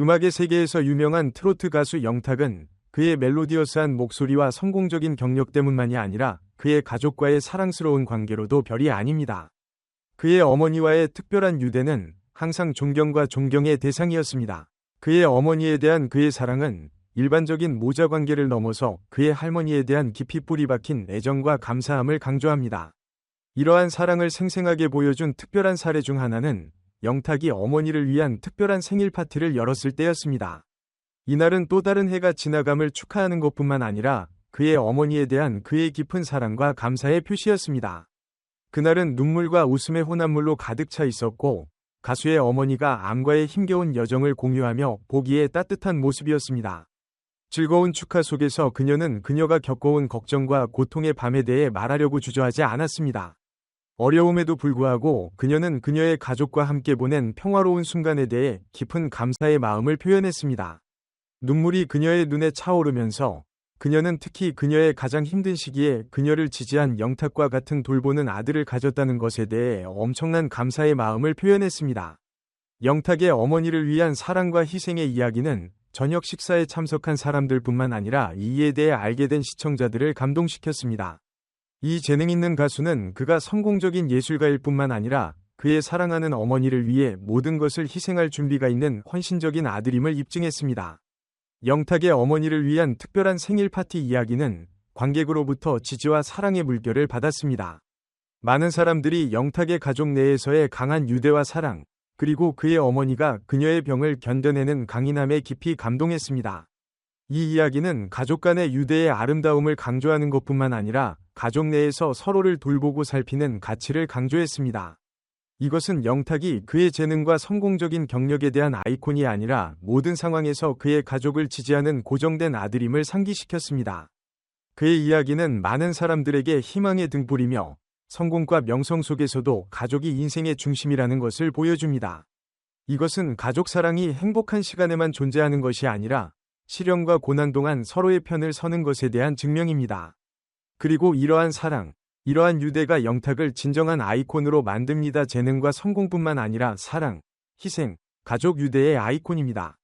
음악의 세계에서 유명한 트로트 가수 영탁은 그의 멜로디어스한 목소리와 성공적인 경력 때문만이 아니라 그의 가족과의 사랑스러운 관계로도 별이 아닙니다. 그의 어머니와의 특별한 유대는 항상 존경과 존경의 대상이었습니다. 그의 어머니에 대한 그의 사랑은 일반적인 모자 관계를 넘어서 그의 할머니에 대한 깊이 뿌리 박힌 애정과 감사함을 강조합니다. 이러한 사랑을 생생하게 보여준 특별한 사례 중 하나는 영탁이 어머니를 위한 특별한 생일 파티를 열었을 때였습니다. 이날은 또 다른 해가 지나감을 축하하는 것뿐만 아니라 그의 어머니에 대한 그의 깊은 사랑과 감사의 표시였습니다. 그날은 눈물과 웃음의 혼합물로 가득 차 있었고 가수의 어머니가 암과의 힘겨운 여정을 공유하며 보기에 따뜻한 모습이었습니다. 즐거운 축하 속에서 그녀는 그녀가 겪어온 걱정과 고통의 밤에 대해 말하려고 주저하지 않았습니다. 어려움에도 불구하고 그녀는 그녀의 가족과 함께 보낸 평화로운 순간에 대해 깊은 감사의 마음을 표현했습니다. 눈물이 그녀의 눈에 차오르면서 그녀는 특히 그녀의 가장 힘든 시기에 그녀를 지지한 영탁과 같은 돌보는 아들을 가졌다는 것에 대해 엄청난 감사의 마음을 표현했습니다. 영탁의 어머니를 위한 사랑과 희생의 이야기는 저녁 식사에 참석한 사람들뿐만 아니라 이에 대해 알게 된 시청자들을 감동시켰습니다. 이 재능 있는 가수는 그가 성공적인 예술가일 뿐만 아니라 그의 사랑하는 어머니를 위해 모든 것을 희생할 준비가 있는 헌신적인 아들임을 입증했습니다. 영탁의 어머니를 위한 특별한 생일 파티 이야기는 관객으로부터 지지와 사랑의 물결을 받았습니다. 많은 사람들이 영탁의 가족 내에서의 강한 유대와 사랑, 그리고 그의 어머니가 그녀의 병을 견뎌내는 강인함에 깊이 감동했습니다. 이 이야기는 가족 간의 유대의 아름다움을 강조하는 것뿐만 아니라 가족 내에서 서로를 돌보고 살피는 가치를 강조했습니다. 이것은 영탁이 그의 재능과 성공적인 경력에 대한 아이콘이 아니라 모든 상황에서 그의 가족을 지지하는 고정된 아들임을 상기시켰습니다. 그의 이야기는 많은 사람들에게 희망의 등불이며 성공과 명성 속에서도 가족이 인생의 중심이라는 것을 보여줍니다. 이것은 가족 사랑이 행복한 시간에만 존재하는 것이 아니라 시련과 고난 동안 서로의 편을 서는 것에 대한 증명입니다. 그리고 이러한 사랑, 이러한 유대가 영탁을 진정한 아이콘으로 만듭니다. 재능과 성공뿐만 아니라 사랑, 희생, 가족 유대의 아이콘입니다.